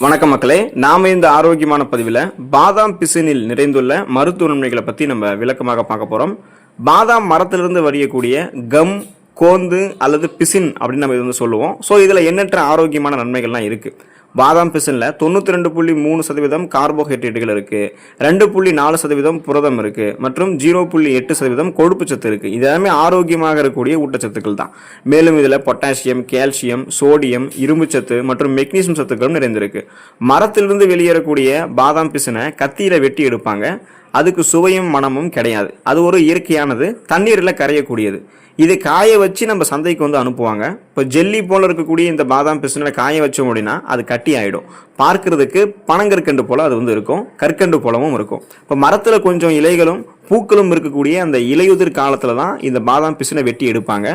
வணக்கம் மக்களே நாம இந்த ஆரோக்கியமான பதிவில் பாதாம் பிசினில் நிறைந்துள்ள மருத்துவ நன்மைகளை பற்றி நம்ம விளக்கமாக பார்க்க போகிறோம் பாதாம் மரத்திலிருந்து வரியக்கூடிய கம் கோந்து அல்லது பிசின் அப்படின்னு நம்ம இது வந்து சொல்லுவோம். ஸோ இதில் எண்ணற்ற ஆரோக்கியமான நன்மைகள்லாம் இருக்குது பாதாம் பிசினில் தொண்ணூற்றி ரெண்டு புள்ளி மூணு சதவீதம் கார்போஹைட்ரேட்டுகள் இருக்குது ரெண்டு புள்ளி நாலு சதவீதம் புரதம் இருக்குது மற்றும் ஜீரோ புள்ளி எட்டு சதவீதம் கொழுப்பு சத்து இருக்குது இது எல்லாமே ஆரோக்கியமாக இருக்கக்கூடிய ஊட்டச்சத்துக்கள் தான். மேலும் இதில் பொட்டாசியம் கால்சியம் சோடியம் இரும்பு சத்து மற்றும் மெக்னீசியம் சத்துக்களும் நிறைந்திருக்கு. மரத்திலிருந்து வெளியேறக்கூடிய பாதாம் பிசினை கத்தியில் வெட்டி எடுப்பாங்க. அதுக்கு சுவையும் மனமும் கிடையாது. அது ஒரு இயற்கையானது. தண்ணீரில் கரையக்கூடியது. இதை காய வச்சு நம்ம சந்தைக்கு வந்து அனுப்புவாங்க. இப்போ ஜெல்லி போல் இருக்கக்கூடிய இந்த பாதாம் பிசினில் காய வச்சோம் அப்படின்னா அது கட்டி ஆகிடும் பார்க்கறதுக்கு பனங்கற்கண்டு போல் அது வந்து இருக்கும். கற்கண்டு போலவும் இருக்கும். இப்போ மரத்தில் கொஞ்சம் இலைகளும் பூக்களும் இருக்கக்கூடிய அந்த இலையுதிர் காலத்தில் தான் இந்த பாதாம் பிசினை வெட்டி எடுப்பாங்க.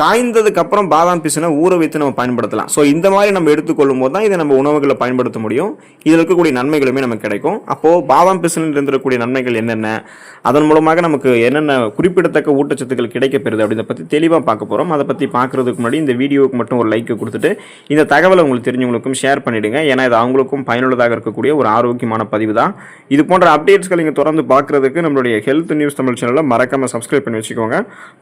காய்ந்ததுக்கு அப்புறம் பாதாம் பிசினை ஊற வைத்து நம்ம பயன்படுத்தலாம். ஸோ இந்த மாதிரி நம்ம எடுத்துக்கொள்ளும் போது தான் இதை நம்ம உணவுகளை பயன்படுத்த முடியும். இதில் இருக்கக்கூடிய நன்மைகளுமே நமக்கு கிடைக்கும். அப்போது பாதாம் பிசினில் இருந்திருக்கக்கூடிய நன்மைகள் என்னென்ன? அதன் மூலமாக நமக்கு என்னென்ன குறிப்பிடத்தக்க ஊட்டச்சத்துக்கள் கிடைக்கப்பெறுது அப்படின்றத பற்றி தெளிவாக பார்க்க போகிறோம் அதை பற்றி பார்க்குறதுக்கு முன்னாடி இந்த வீடியோவுக்கு மட்டும் ஒரு லைக் கொடுத்துட்டு இந்த தகவலை உங்களுக்கு தெரிஞ்சவங்களுக்கும் ஷேர் பண்ணிவிடுங்க ஏன்னா இது அவங்களுக்கும் பயனுள்ளதாக இருக்கக்கூடிய ஒரு ஆரோக்கியமான பதிவு தான் இது போன்ற அப்டேட்ஸ்கள் நீங்கள் தொடர்ந்து பார்க்குறதுக்கு நம்மளுடைய ஹெல்த் நியூஸ் தமிழ் சேனலை மறக்காமல் சப்ஸ்கிரைப் பண்ணி வச்சுக்கோங்க.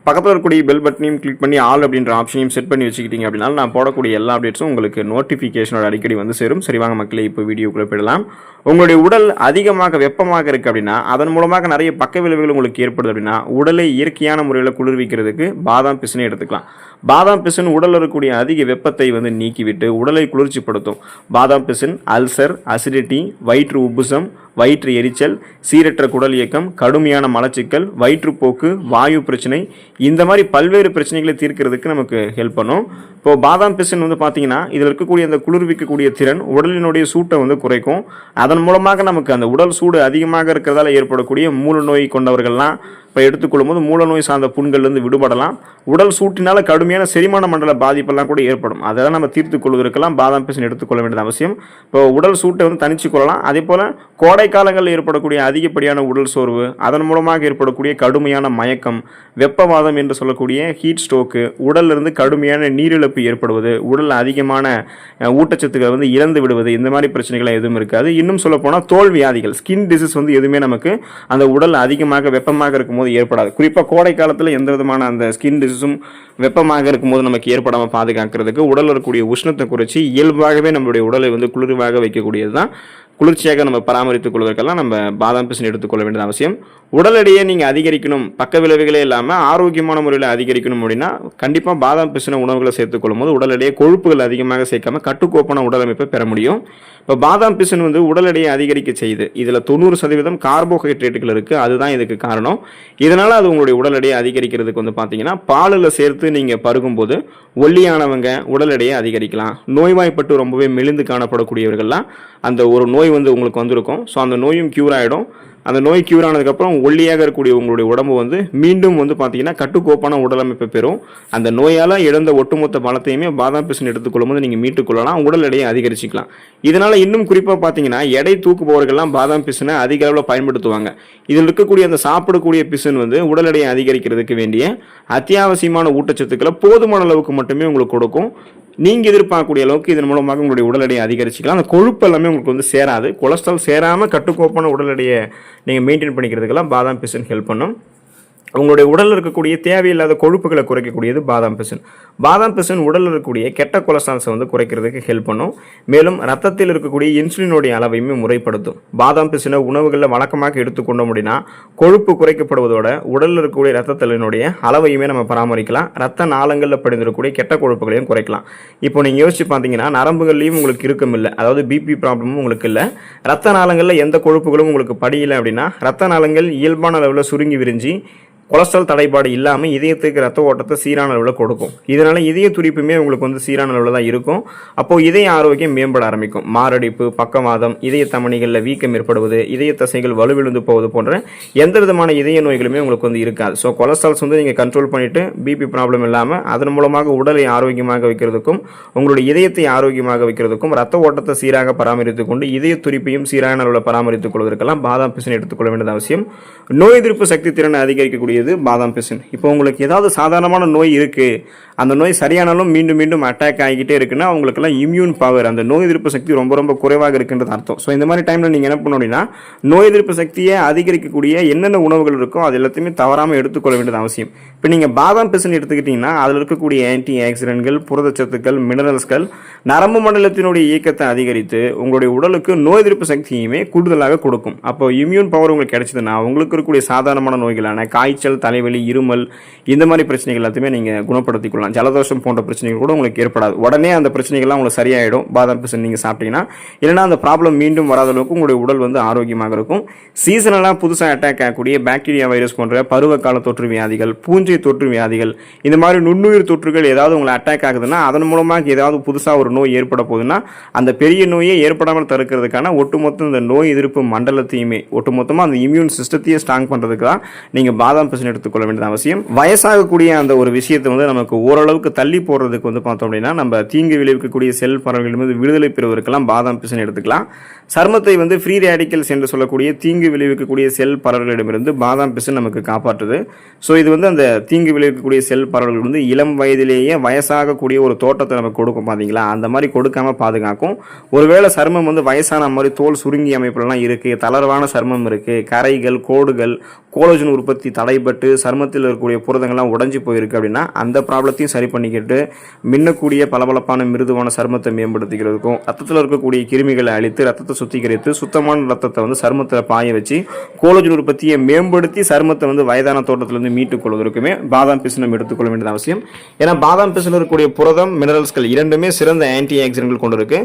பக்கத்தில் இருக்கக்கூடிய பெல் பட்டனையும் கிளிக் பண்ணி ஆல் அப்படின்ற ஆப்ஷனையும் செட் பண்ணி வச்சுக்கிட்டீங்க அப்படின்னா நான் போடக்கூடிய எல்லா அப்டேட்ஸும் உங்களுக்கு நோட்டிஃபிகேஷனோட அடிக்கடி வந்து சேரும். சரி வாங்க மக்களே இப்போ வீடியோக்குள்ளே போயிடலாம். உங்களுடைய உடல் அதிகமாக வெப்பமாக இருக்குது அப்படின்னா அதன் மூலமாக நிறைய பக்க விளைவுகள் உங்களுக்கு ஏற்படுது அப்படின்னா உடலை இயற்கையான முறையில் குளிர்விக்கிறதுக்கு பாதாம் பிசுனே எடுத்துக்கலாம். பாதாம் பிசின் உடலில் இருக்கக்கூடிய அதிக வெப்பத்தை வந்து நீக்கிவிட்டு உடலை குளிர்ச்சிப்படுத்தும். பாதாம் பிசின் அல்சர் அசிடிட்டி வயிற்று உப்புசம் வயிற்று எரிச்சல் சீரற்ற குடல் இயக்கம் கடுமையான மலச்சிக்கல் வயிற்றுப்போக்கு வாயு பிரச்சனை. இந்த மாதிரி பல்வேறு பிரச்சனைகளை தீர்க்கிறதுக்கு நமக்கு ஹெல்ப் பண்ணும். இப்போது பாதாம் பிசன் வந்து பார்த்தீங்கன்னா இதில் இருக்கக்கூடிய அந்த குளிர்விக்கக்கூடிய திறன் உடலினுடைய சூட்டை வந்து குறைக்கும். அதன் மூலமாக நமக்கு அந்த உடல் சூடு அதிகமாக இருக்கிறதால ஏற்படக்கூடிய மூல நோய் கொண்டவர்கள்லாம் இப்போ எடுத்துக்கொள்ளும் போது மூல நோய் சார்ந்த புண்கள்லேருந்து விடுபடலாம். உடல் சூட்டினால கடுமையான செரிமான மண்டல பாதிப்பெல்லாம் கூட ஏற்படும். அதெல்லாம் நம்ம தீர்த்து கொள்வதற்கெல்லாம் பாதாம் பிசின் எடுத்துக்கொள்ள வேண்டியது அவசியம். இப்போ உடல் சூட்டை வந்து தனிச்சு கொள்ளலாம். அதே போல் கோடை காலங்களில் ஏற்படக்கூடிய அதிகப்படியான உடல் சோர்வு அதன் மூலமாக ஏற்படக்கூடிய கடுமையான மயக்கம் வெப்பவாதம் என்று சொல்லக்கூடிய ஹீட் ஸ்ட்ரோக்கு உடல்லிருந்து கடுமையான நீரிழப்பு ஏற்படுவது உடல் அதிகமான ஊட்டச்சத்துக்களை வந்து இழந்து விடுவது இந்த மாதிரி பிரச்சனைகள் எதுவும் இருக்காது. இன்னும் சொல்ல போனால் தோல் வியாதிகள் ஸ்கின் டிசீஸ் வந்து எதுவுமே நமக்கு அந்த உடல் அதிகமாக வெப்பமாக இருக்கும்போது ஏற்படாது. குறிப்பாக கோடை காலத்தில் எந்த விதமான அந்த ஸ்கின் டிசீஸும் வெப்பமாக இருக்கும்போது நமக்கு ஏற்படாமல் பாதுகாக்கிறதுக்கு உடல் இருக்கக்கூடிய உஷ்ணத்தை குறைச்சி இயல்பாகவே நம்மளுடைய உடலை வந்து குளிர்வாக வைக்கக்கூடியது தான் குளிர்ச்சியாக நம்ம பராமரித்துக் கொள்வதற்கெல்லாம் நம்ம பாதாம் பிசின் எடுத்துக்கொள்ள வேண்டியது அவசியம். உடல் எடையை நீங்கள் அதிகரிக்கணும் பக்க விளைவுகளே இல்லாமல் ஆரோக்கியமான முறையில் அதிகரிக்கணும் அப்படின்னா கண்டிப்பாக பாதாம் பிசின உணவுகளை சேர்த்துக்கொள்ளும் போது உடல் எடையை கொழுப்புகள் அதிகமாக சேர்க்காம கட்டுக்கோப்பான உடல் அமைப்பை பெற முடியும். இப்போ பாதாம் பிசின் வந்து உடல் எடையை அதிகரிக்க செய்யுது. இதில் தொண்ணூறு சதவீதம் கார்போஹைட்ரேட்டுகள் இருக்குது அதுதான் இதுக்கு காரணம். இதனால் அது உங்களுடைய உடல் எடையை அதிகரிக்கிறதுக்கு வந்து பார்த்தீங்கன்னா பாலில் சேர்த்து நீங்கள் பருகும்போது ஒல்லியானவங்க உடல் எடையை அதிகரிக்கலாம். நோய்வாய்ப்பட்டு ரொம்பவே மெலிந்து காணப்படக்கூடியவர்கள்லாம் அந்த ஒரு நோய் வந்து உங்களுக்கு வந்திருக்கும். ஸோ அந்த நோயும் க்யூர் ஆகிடும் அந்த நோய் க்யூர் ஆனதுக்கப்புறம் ஒல்லியாக இருக்கக்கூடிய உங்களுடைய உடம்பு வந்து மீண்டும் வந்து பார்த்தீங்கன்னா கட்டுக்கோப்பான உடலமைப்பை பெறும். அந்த நோயால் இழந்த ஒட்டுமொத்த பலத்தையுமே பாதாம் பிசின் எடுத்துக்கொள்ளும் போது நீங்கள் மீட்டுக்கொள்ளலாம் உடல் எடையை அதிகரிச்சிக்கலாம். இதனால் இன்னும் குறிப்பாக பார்த்தீங்கன்னா எடை தூக்குபவர்கள்லாம் பாதாம் பிசினை அதிக அளவில் பயன்படுத்துவாங்க. இதில் இருக்கக்கூடிய அந்த சாப்பிடக்கூடிய பிசின் வந்து உடல் எடையை அதிகரிக்கிறதுக்கு வேண்டிய அத்தியாவசியமான ஊட்டச்சத்துக்களை போதுமான அளவுக்கு மட்டுமே உங்களுக்கு கொடுக்கும். நீங்கள் எதிர்பார்க்கக்கூடிய அளவுக்கு இதன் மூலமாக உங்களுடைய உடல் எடையை அதிகரிச்சிக்கலாம். அந்த கொழுப்பு எல்லாமே உங்களுக்கு வந்து சேராது. கொலஸ்ட்ரால் சேராமல் கட்டுக்கோப்பான உடல் எடையை நீங்கள் மெயின்டைன் பண்ணிக்கிறதுக்கெல்லாம் பாதாம் பிசன் ஹெல்ப் பண்ணும். உங்களுடைய உடலில் இருக்கக்கூடிய தேவையில்லாத கொழுப்புகளை குறைக்கக்கூடியது பாதாம் பிசின். பாதாம் பிசின் உடலில் இருக்கக்கூடிய கெட்ட கொலஸ்ட்ரால்ஸை வந்து குறைக்கிறதுக்கு ஹெல்ப் பண்ணும். மேலும் ரத்தத்தில் இருக்கக்கூடிய இன்சுலினுடைய அளவையுமே முறைப்படுத்தும். பாதாம் பிசினை உணவுகளில் வழக்கமாக எடுத்துக்கொண்டோம் அப்படின்னா கொழுப்பு குறைக்கப்படுவதோட உடலில் இருக்கக்கூடிய ரத்தத்தினுடைய அளவையுமே நம்ம பராமரிக்கலாம். ரத்த நாளங்களில் படிந்திருக்கக்கூடிய கெட்ட கொழுப்புகளையும் குறைக்கலாம். இப்போ நீங்கள் யோசிச்சு பார்த்தீங்கன்னா நரம்புகள்லையும் உங்களுக்கு இருக்கும் இல்லை அதாவது பிபி ப்ராப்ளமும் உங்களுக்கு இல்லை. ரத்த நாளங்களில் எந்த கொழுப்புகளும் உங்களுக்கு படியலை அப்படின்னா ரத்த நாளங்கள் இயல்பான அளவில் சுருங்கி விரிஞ்சு கொலஸ்ட்ரால் தடைபாடு இல்லாமல் இதயத்துக்கு ரத்த ஓட்டத்தை சீரான அளவில் கொடுக்கும். இதனால் இதய துடிப்புமே உங்களுக்கு வந்து சீரான அளவில் தான் இருக்கும். அப்போது இதய ஆரோக்கியம் மேம்பட ஆரம்பிக்கும். மாரடைப்பு பக்கவாதம் இதய தமணிகளில் வீக்கம் ஏற்படுவது இதய தசைகள் வலுவிழுந்து போவது போன்ற எந்த விதமான இதய நோய்களுமே உங்களுக்கு வந்து இருக்காது. ஸோ கொலஸ்ட்ரால்ஸ் வந்து நீங்கள் கண்ட்ரோல் பண்ணிவிட்டு பிபி ப்ராப்ளம் இல்லாமல் அதன் மூலமாக உடலை ஆரோக்கியமாக வைக்கிறதுக்கும் உங்களுடைய இதயத்தை ஆரோக்கியமாக வைக்கிறதுக்கும் ரத்த ஓட்டத்தை சீராக பராமரித்துக் கொண்டு இதய துடிப்பையும் சீரான அளவில் பராமரித்துக் கொள்வதற்கெல்லாம் பாதாம் பிசினை எடுத்துக்கொள்ள வேண்டியது அவசியம். நோய் எதிர்ப்பு சக்தி திறனை அதிகரிக்கக்கூடிய அதிகரிக்கக்கூடியது பாதாம் பிசின். இப்போ உங்களுக்கு ஏதாவது சாதாரணமான நோய் இருக்குது அந்த நோய் சரியானாலும் மீண்டும் மீண்டும் அட்டாக் ஆகிக்கிட்டே இருக்குன்னா அவங்களுக்குலாம் இம்யூன் பவர் அந்த நோய் எதிர்ப்பு சக்தி ரொம்ப ரொம்ப குறைவாக இருக்குன்றது அர்த்தம். ஸோ இந்த மாதிரி டைமில் நீங்கள் என்ன பண்ணணும் அப்படின்னா நோய் எதிர்ப்பு சக்தியை அதிகரிக்கக்கூடிய என்னென்ன உணவுகள் இருக்கோ அது எல்லாத்தையுமே தவறாமல் எடுத்துக்கொள்ள வேண்டியது அவசியம். இப்போ நீங்கள் பாதாம் பிசன் எடுத்துக்கிட்டிங்கன்னா அதில் இருக்கக்கூடிய ஆன்டி ஆக்சிடென்ட்கள் புரதச்சத்துக்கள் மினரல்ஸ்கள் நரம்பு மண்டலத்தினுடைய இயக்கத்தை அதிகரித்து உங்களுடைய உடலுக்கு நோய் எதிர்ப்பு சக்தியுமே கூடுதலாக கொடுக்கும். அப்போ இம்யூன் பவர் உங்களுக்கு கிடைச்சதுன்னா உங்களுக்கு இருக்கக்கூடிய சாதாரணமான நோய்களான காய்ச்சல் தலைவலி இருமல் இந்த மாதிரி பிரச்சனைகள் எல்லாத்தையுமே நீங்கள் குணப்படுத்திக்கொள்ளலாம். ஜலதோஷம் போன்ற பிரச்சனைகள் கூட உங்களுக்கு ஏற்படாது. உடனே அந்த பிரச்சனைகள்லாம் உங்களுக்கு சரியாயிடும். பாதாம் பிசின் நீங்கள் சாப்பிட்டீங்கன்னா. இல்லைன்னா அந்த ப்ராப்ளம் மீண்டும் வராத அளவுக்கு உங்களுடைய உடல் வந்து ஆரோக்கியமாக இருக்கும். சீசனலாக புதுசாக அட்டாக் ஆகக்கூடிய பாக்டீரியா வைரஸ் போன்ற பருவகால தொற்று வியாதிகள் பூஞ்சை தொற்று வியாதிகள் இந்த மாதிரி நுண்ணுயிர் தொற்றுகள் ஏதாவது உங்களை அட்டாக் ஆகுதுன்னா அதன் மூலமாக ஏதாவது புதுசாக ஒரு நோய் ஏற்பட போகுதுன்னா அந்த பெரிய நோயை ஏற்படாமல் தடுக்கிறதுக்கான ஒட்டுமொத்த இந்த நோய் எதிர்ப்பு மண்டலத்தையுமே ஒட்டுமொத்தமாக அந்த இம்யூன் சிஸ்டத்தையே ஸ்ட்ராங் பண்ணுறதுக்கு தான் நீங்கள் பாதாம் பிசின் எடுத்துக்கொள்ள வேண்டியது அவசியம். வயசாகக்கூடிய அந்த ஒரு விஷயத்தை வந்து நமக்கு ஓரளவுக்கு தள்ளி போடுறதுக்கு வந்து பார்த்தோம் அப்படின்னா நம்ம தீங்கு விளைவிக்கக்கூடிய செல் பறவைகளிலிருந்து விடுதலை பெறுவதற்கெல்லாம் பாதாம் பிசின் எடுத்துக்கலாம். சருமத்தை வந்து ஃப்ரீ ரேடிக்கல்ஸ் என்று சொல்லக்கூடிய தீங்கு விளைவிக்கக்கூடிய செல் பறவைகளிடமிருந்து பாதாம் பிசின் நமக்கு காப்பாற்றுது. ஸோ இது வந்து அந்த தீங்கு விளைவிக்கக்கூடிய செல் பறவைகள் வந்து இளம் வயதிலேயே வயசாகக்கூடிய ஒரு தோட்டத்தை நமக்கு கொடுக்கும் பார்த்தீங்களா? அந்த மாதிரி கொடுக்காம பாதுகாக்கும். ஒருவேளை சருமம் வந்து வயசான மாதிரி தோல் சுருங்கி அமைப்புலாம் இருக்குது தளர்வான சருமம் இருக்குது கரைகள் கோடுகள் கோலஜன் உற்பத்தி தடைப்பட்டு சருமத்தில் இருக்கக்கூடிய புரதங்கள்லாம் உடஞ்சி போயிருக்கு அப்படின்னா அந்த ப்ராப்ளத்தையும் சரி பண்ணிக்கிட்டு மின்னக்கூடிய பளபளப்பான மிருதுவான சருமத்தை மேம்படுத்திக்கிறதுக்கும் ரத்தத்தில் இருக்கக்கூடிய கிருமிகளை அழித்து ரத்தத்தை சுத்திகரித்து சுத்தமான ரத்தத்தை வந்து சருமத்தில் பாய வச்சு கோலஜன் உற்பத்தியை மேம்படுத்தி சருமத்தை வந்து வயதான தோட்டத்திலிருந்து மீட்டுக் கொள்வதற்குமே பாதாம் பிசினம் எடுத்துக்கொள்ள வேண்டியது அவசியம். ஏன்னா பாதாம் பிசின் இருக்கக்கூடிய புரதம் மினரல்ஸ்கள் இரண்டுமே சிறந்த ஆன்டி ஆக்சிடென்ட்கள் கொண்டு இருக்கு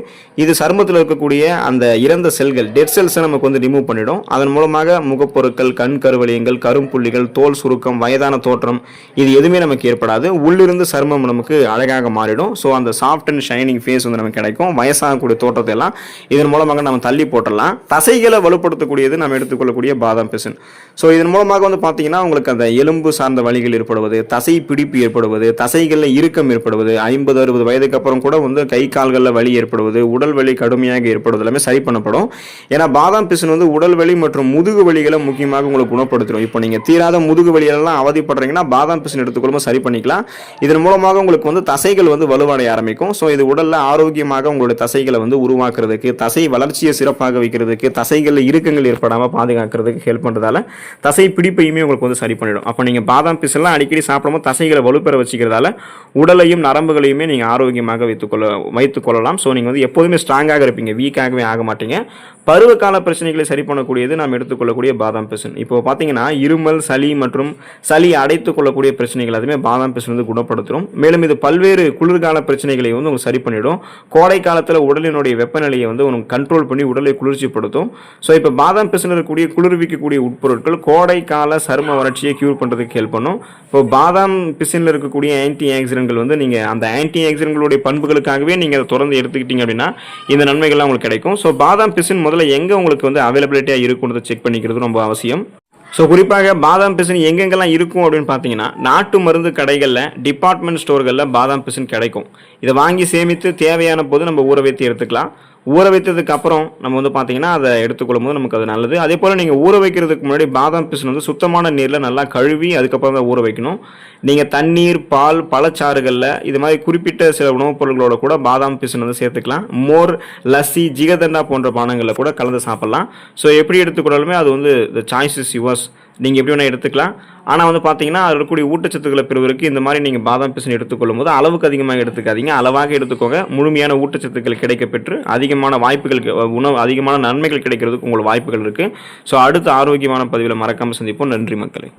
இது சருமத்தில் இருக்கக்கூடிய அந்த இறந்த செல்கள் டெட் செல்ஸை நமக்கு வந்து ரிமூவ் பண்ணிடும். அதன் மூலமாக முகப்பொருட்கள் கண் கருவலியங்கள் கரும்புள்ளிகள் தோல் சுருக்கம் வயதான தோற்றம் இது எதுவுமே நமக்கு ஏற்படாது. உள்ளிருந்து சருமம் நமக்கு அழகாக மாறிடும். ஸோ அந்த சாஃப்ட் அண்ட் ஷைனிங் ஃபேஸ் வந்து நமக்கு கிடைக்கும். வயசாகக்கூடிய தோற்றத்தை எல்லாம் இதன் மூலமாக நம்ம தள்ளி போட்டுடலாம். தசைகளை வலுப்படுத்தக்கூடியது நம்ம எடுத்துக்கொள்ளக்கூடிய பாதாம் பிசின். ஸோ இதன் மூலமாக வந்து பார்த்தீங்கன்னா உங்களுக்கு அந்த எலும்பு சார்ந்த வலிகள் ஏற்படுவது தசை பிடிப்பு ஏற்படுவது தசைகளில் இறுக்கம் ஏற்படுவது ஐம்பது அறுபது வயதுக்கு அப்புறம் கூட வந்து கை கால்களில் வலி ஏற்படுவது உடல் வலி கடுமையாக ஏற்படுவது எல்லாமே சரி பண்ணப்படும். ஏன்னா பாதாம் பிசின் வந்து உடல் வலி மற்றும் முதுகு வலிகளை முக்கியமாக உங்களுக்கு குணப்படுத்திடும் இப்போ நீங்கள் தீராத முதுகு வலியெல்லாம் அவதிப்படுறீங்கன்னா பாதாம் பிசின் எடுத்துக்கொள்ளும் சரி பண்ணிக்கலாம். இதன் மூலமாக உங்களுக்கு வந்து தசைகள் வந்து வலுவடைய ஆரம்பிக்கும். ஸோ இது உடலில் ஆரோக்கியமாக உங்களுடைய தசைகளை வந்து உருவாக்குறதுக்கு தசை வளர்ச்சியை சிறப்பாக வைக்கிறதுக்கு தசைகளில் இறுக்கங்கள் ஏற்படாமல் பாதுகாக்கிறதுக்கு ஹெல்ப் பண்ணுறதால தசை பிடிப்பையுமே உங்களுக்கு வந்து சரி பண்ணிடும். அப்போ நீங்கள் பாதாம் பிசெல்லாம் அடிக்கடி சாப்பிடும்போது தசைகளை வலுப்பெற வச்சுக்கிறதால உடலையும் நரம்புகளையுமே நீங்கள் ஆரோக்கியமாக வைத்துக்கொள்ள வைத்துக்கொள்ளலாம். ஸோ நீங்கள் வந்து எப்போதுமே ஸ்ட்ராங்காக இருப்பீங்க. வீக்காகவே ஆக மாட்டீங்க. பருவகால பிரச்சனைகளை சரி பண்ணக்கூடியது நாம் எடுத்துக்கொள்ளக்கூடிய பாதாம் பிசின். இப்போ பார்த்தீங்கன்னா இருமல் சளி மற்றும் சளி அடைத்துக் கொள்ளக்கூடிய பிரச்சனைகள் அதுவுமே பாதாம் பிசின் வந்து குணப்படுத்தும். மேலும் இது பல்வேறு குளிர்கால பிரச்சனைகளை வந்து உங்களுக்கு சரி பண்ணிடும். கோடை காலத்தில் உடலினுடைய வெப்பநிலையை வந்து உங்களுக்கு கண்ட்ரோல் பண்ணி உடலை குளிர்ச்சிப்படுத்தும். ஸோ இப்போ பாதாம் பிசின் இருக்கக்கூடிய குளிர்விக்கக்கூடிய உட்பொருட்கள் கோடை கால சரும வறட்சியை கியூர் பண்ணுறதுக்கு ஹெல்ப் பண்ணும். இப்போ பாதாம் பிசினில் இருக்கக்கூடிய ஆன்டி ஆக்சிடென்ட்கள் வந்து நீங்கள் அந்த ஆன்டி ஆக்சிடென்ட்களுடைய பண்புகளுக்காகவே நீங்கள் அதை தொடர்ந்து எடுத்துக்கிட்டீங்க அப்படின்னா இந்த நன்மைகள்லாம் உங்களுக்கு கிடைக்கும். ஸோ பாதாம் பிசின் முதல்ல எங்கே உங்களுக்கு வந்து அவைலபிலிட்டியாக இருக்குன்றதை செக் பண்ணிக்கிறது ரொம்ப அவசியம். ஸோ குறிப்பாக பாதாம் பிசின் எங்கெங்கெல்லாம் இருக்கும் அப்படின்னு பார்த்தீங்கன்னா நாட்டு மருந்து கடைகளில் டிபார்ட்மெண்ட் ஸ்டோர்களில் பாதாம் பிசின் கிடைக்கும். இதை வாங்கி சேமித்து தேவையான போது நம்ம ஊற வைத்து எடுத்துக்கலாம். ஊற வைத்ததுக்கு அப்புறம் நம்ம வந்து பார்த்தீங்கன்னா அதை எடுத்துக்கொள்ளும் போது நமக்கு அது நல்லது. அதே போல் நீங்கள் ஊற வைக்கிறதுக்கு முன்னாடி பாதாம் பிசின் வந்து சுத்தமான நீரில் நல்லா கழுவி அதுக்கப்புறம் தான் ஊற வைக்கணும். நீங்கள் தண்ணீர் பால் பழச்சாறுகளில் இது மாதிரி குறிப்பிட்ட சில உணவுப் பொருட்களோட கூட பாதாம் பிசின் வந்து சேர்த்துக்கலாம். மோர் லஸ்ஸி ஜிகதண்டா போன்ற பானங்களில் கூட கலந்து சாப்பிட்லாம். ஸோ எப்படி எடுத்துக்கொண்டாலுமே அது வந்து த சாய்ஸ் இஸ் யுவர்ஸ் நீங்கள் எப்படி வேணால் எடுத்துக்கலாம். ஆனால் வந்து பார்த்தீங்கன்னா அதில் இருக்கக்கூடிய ஊட்டச்சத்துக்களை பெறுவதற்கு இந்த மாதிரி நீங்கள் பாதாம் பிசின் எடுத்துக்கொள்ளும் போது அளவுக்கு அதிகமாக எடுத்துக்காதீங்க. அளவாக எடுத்துக்கோங்க. முழுமையான ஊட்டச்சத்துக்கள் கிடைக்கப்பெற்று அதிகமான வாய்ப்புகள் உணவு அதிகமான நன்மைகள் கிடைக்கிறதுக்கு உங்களுக்கு வாய்ப்புகள் இருக்குது ஸோ அடுத்த ஆரோக்கியமான பதிவில் மறக்காமல் சந்திப்போம். நன்றி மக்களை.